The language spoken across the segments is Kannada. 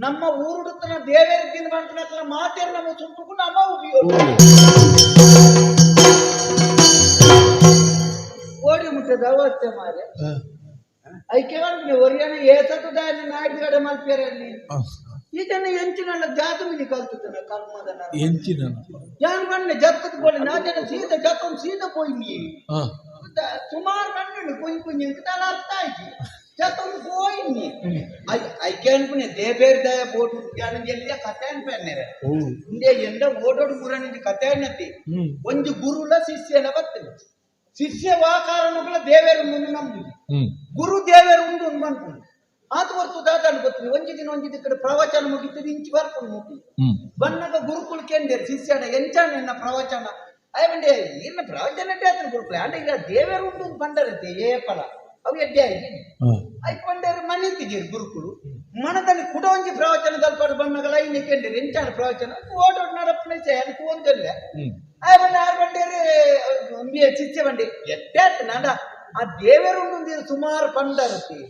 ನಮ್ಮ ಊರುಡುತ್ತನ ದೇವೇರ ದಿನ ಮಾಡ್ತಾನ ಮಾತೇರ ನಮ್ಮ ಸುಂಟುಕು ನಮ್ಮ ಉಪಯೋಗ. ಓಡಿ ಮುಟ್ಟದ ಅವಸ್ಥೆ ಮಾರೆ. ಐಕೆ ಐಕ್ಯಗಳನ್ನು ಒರಿಯನ ಏಸತದ ನಾಡಿಗಡೆ ಮಲ್ಪೇರ ಇದನ್ನ ಎಂಚಿನಲ್ಲ ಜಾತು ಮಿನಿ ಕಲ್ತುತ್ತನ ಕರ್ಮದ ಎಂಚಿನ ಯಾನ್ ಬಣ್ಣ ಜತ್ತದ ಬೋಲಿ ನಾ ಜನ ಸೀದ ಜತ್ತೊಂದು ಸೀದ ಕೊಯ್ಲಿ ಸುಮಾರು ಕಣ್ಣು ಕೊಯ್ ಕುಂಜಿ ಅಂತ ಅರ್ಥ ಆಯ್ತು. ಜತ್ತೊಂದು ಕೊಯ್ಲಿ അയക്കാൻ ദേവേർദായ ബോട്ട് ഉദ്യാണെങ്കിൽ എല്ലാ കത്താൻ പെണ്ണേരെ ಓ ಇಂದೆ ಎಂದ ಓಡೋಡು ಗುರನಿಂದ ಕಥೆಯನ್ನತಿ ಹ್ಮ್ ಒಂದು ಗುರುಲ ಶಿಷ್ಯನ ಬರ್ತದೆ ಶಿಷ್ಯ ವಾ ಕಾರಣಗಳ ದೇವೇರು ಮುಂದೆ ನಂಬುದು ಹ್ಮ್ ಗುರು ದೇವೇರು ಉಂಡು ಅನ್ಕೊಂಡು ಆತ ಹೊರ್ತು ದಾದಾನು ಗೊತ್ತಿಲ್ಲ ಒಂಜಿ ದಿನ ಒಂಜಿ ಕಡೆ ಪ್ರವಚನ ಮುಗಿತದೆ ಇಂಚಿ ಬರ್ಕೊಂಡು ಮುಗಿ ಹ್ಮ್ ಬಣ್ಣಗ ಗುರುಕುಲ್ ಕೇಂದ್ರ ಶಿಷ್ಯನ ಎಂಚಾನ ಎನ್ನ ಪ್ರವಚನ ಅಯ್ಯಂಡೆ ಇನ್ನ ಪ್ರವಚನ ಆತನ ಗುರುಕುಲ ಅಂದ್ರೆ ಈಗ ದೇವೇರು ಉಂಡು ಬಂಡರತೆ ಏ ಫಲ ಅವು ಎಡ್ಡೆ ಆಗಿ ಐಕೊಂಡೇರು ಗುರುಕುಳು. ಗುರುಕುಲು ಮನದಲ್ಲಿ ಕುಡ ಒಂಜಿ ಪ್ರವಚನ ದಲ್ಪಡ ಬಣ್ಣಗಳ ಐನೆ ಕೇಂದ್ರ ಎಂಚಾನ ಪ್ರವಚನ. ಓಡೋಡ್ ನಡಪ್ಪನೆ ಅದಕ್ಕೆ ಒಂದಲ್ಲ ಬಂಡೆ ಆರು ಬಂಡೇರಿ ಒಂಬಿ ಚಿಚ್ಚೆ ಬಂಡಿ. ಎಡ್ಡೆ ಆಯ್ತು ನಾಡ. ಆ ದೇವರು ಉಂಡು ಸುಮಾರು ಪಂಡರತಿ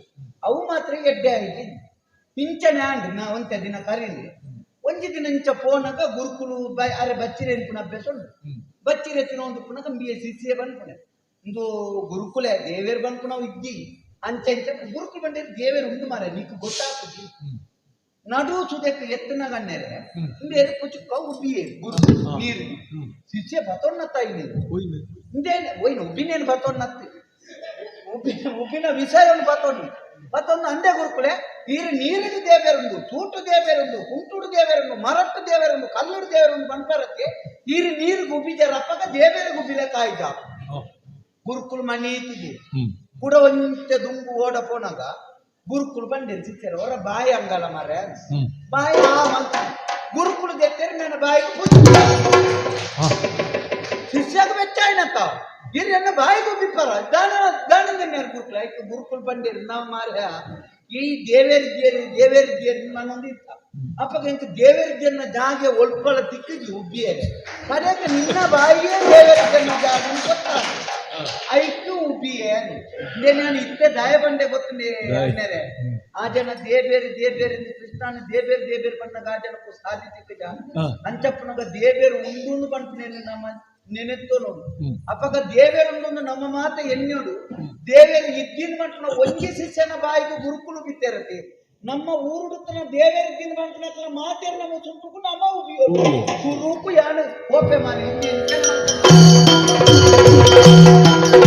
ಅವು ಮಾತ್ರ ಎಡ್ಡೆ ಆಗಿ ಪಿಂಚಣೆ ಆಂಡ್ ನಾ ಒಂತೆ ದಿನ ಕರೀಲಿ. ಒಂಜಿ ದಿನ ಇಂಚ ಪೋನಾಗ ಗುರುಕುಲು ಬೈ ಅರೆ ಬಚ್ಚಿರೆ ಅನ್ಪುನ ಅಭ್ಯಾಸ ಉಂಟು. ಬಚ್ಚಿರೆ ತಿನ್ನೋ ಒಂದು ಪುನಃ ಸಿ ಸಿ ಬಂದ್ಪುಣೆ ಇಂದು ಗುರುಕುಲೆ ದೇವೇರು ನಾವು ಇದ್ದಿ ಅಂಚ ಇಂಚ ಗುರುಕುಲು ಬಂದ್ರೆ ದೇವೇರು ಉಂಡು ಮಾರೆ ನೀಕು ಗೊತ್ತಾಗ್ತದೆ. ನಡು ಸುದಕ್ಕೆ ಎತ್ತನ ಗಣ್ಯರೆ ಹಿಂದೆ ಇಂದು ಎದೆ ಕುಚುಕ್ಕ ಉಬ್ಬಿಯೇ ಗುರು. ನೀರು. ಶಿಷ್ಯ ತಾಯಿ ನೀರು ಹೋಯ್ನೆ ಇಂದೇನು ಒಯ್ನು ಉಬ್ಬಿನೇನು ಬತೋನ್ನತ್ತಿ. ಉಬ್ಬಿನ ಉಬ್ಬಿನ ವಿಷಯವನ್ನು ಬತೋನ್ನು ಬತೊಂದು ಅಂದೆ ಗುರುಕುಲೆ. ನೀರು ನೀರಿನ ದೇವೇರೊಂದು ತೂಟು ದೇವೇರೊಂದು ಕುಂಟುಡು ದೇವೇರೊಂದು ಮರಟ್ಟು ದೇವೇರೊಂದು ಕಲ್ಲುಡು ದೇವರೊಂದು ಬಂದ್ಬರತ್ತೆ ನೀರು ನೀರು ಗುಬ್ಬಿಜ ರಪ್ಪಗ ದೇವೇರು ಗುಬ್ಬಿಲೆ ಕಾಯ್ದ. ಗುರುಕುಲ್ ಮನೆ ಇತ್ತಿದೆ ಕೂಡ ಒಂತೆ ದುಂಬು ಓಡ ಪೋನಾಗ ಗುರುಕುಲ್ ಬಂದಿರು ಸಿಕ್ತಾರೆ ಅವರ ಬಾಯಿ ಅಂಗಲ ಮರ ಬಾಯಿ ಆ ಮಂತ ಗುರುಕುಲ್ ದೆತ್ತೆರು ನನ್ನ ಬಾಯಿ ಶಿಷ್ಯಾಗ ಬೆಚ್ಚಾಯ್ನಂತ ಇರಿ ನನ್ನ ಬಾಯಿಗೂ ಬಿಪ್ಪರ ದಾನ ದಾನದ ಗುರುಕುಲ. ಆಯ್ತು ಗುರುಕುಲ್ ಬಂದಿರು ನಾವು ಮಾರ ಈ ದೇವೇರ್ ದೇರಿ ದೇವೇರ್ ದೇರಿ ನನ್ನೊಂದು ಇತ್ತ. ಅಪ್ಪಗ ಇಂಕ ದೇವೇರ್ ದೇರಿನ ಜಾಗೆ ಒಳ್ಕೊಳ್ಳ ತಿಕ್ಕಿಗೆ ಉಬ್ಬಿಯರೆ. ಕಡೆಗೆ ನಿನ್ನ ಬಾಯಿಯೇ ದೇವೇರಿ ದೇರಿನ ಜಾಗ ಅಂತ ಗೊತ್ತಾಗ ಐಕ್ಕು ಉಬಿ ಇದೇ ನಾನು ಇತ್ತೆ ದಯ. ಬಂಡೆ ಗೊತ್ತೇ ಆ ಜನ ದೇಬೇರಿ ದೇಬೇರಿ ಕೃಷ್ಣನ ದೇಬೇರಿ ದೇಬೇರಿ ಬಂದಾಗ ಆ ಜನಕ್ಕೂ ಸಾಧ್ಯತೆ ಜಾ ದೇ ಅಂಚಪ್ಪನಗ ದೇವೇರು ಉಂಡು ಬಂತು ನಮ್ಮ ನೆನೆತ್ತೋ ನೋಡು. ಹ್ಮ್. ಅಪ್ಪಗ ದೇವೇರು ಉಂಡು ನಮ್ಮ ಮಾತ ಎನ್ನೋಡು ದೇವೇರು ಇದ್ದಿನ ಮಟ್ಟ ಒಂಜಿ ಶಿಷ್ಯನ ಬಾಯಿಗೆ ಗುರುಕುಲು ಬಿತ್ತಿರತ್ತೆ ನಮ್ಮ ಊರುಡುತ್ತನ ದೇವೇರು ಇದ್ದಿನ ಮಟ್ಟ ಮಾತೇರು ನಮ್ಮ ಸುಂಟುಕು ನಮ್ಮ ಉಪಯೋಗ. ಗುರುಕು ಯಾನು? ಕೋಪೆ ಮಾರಿ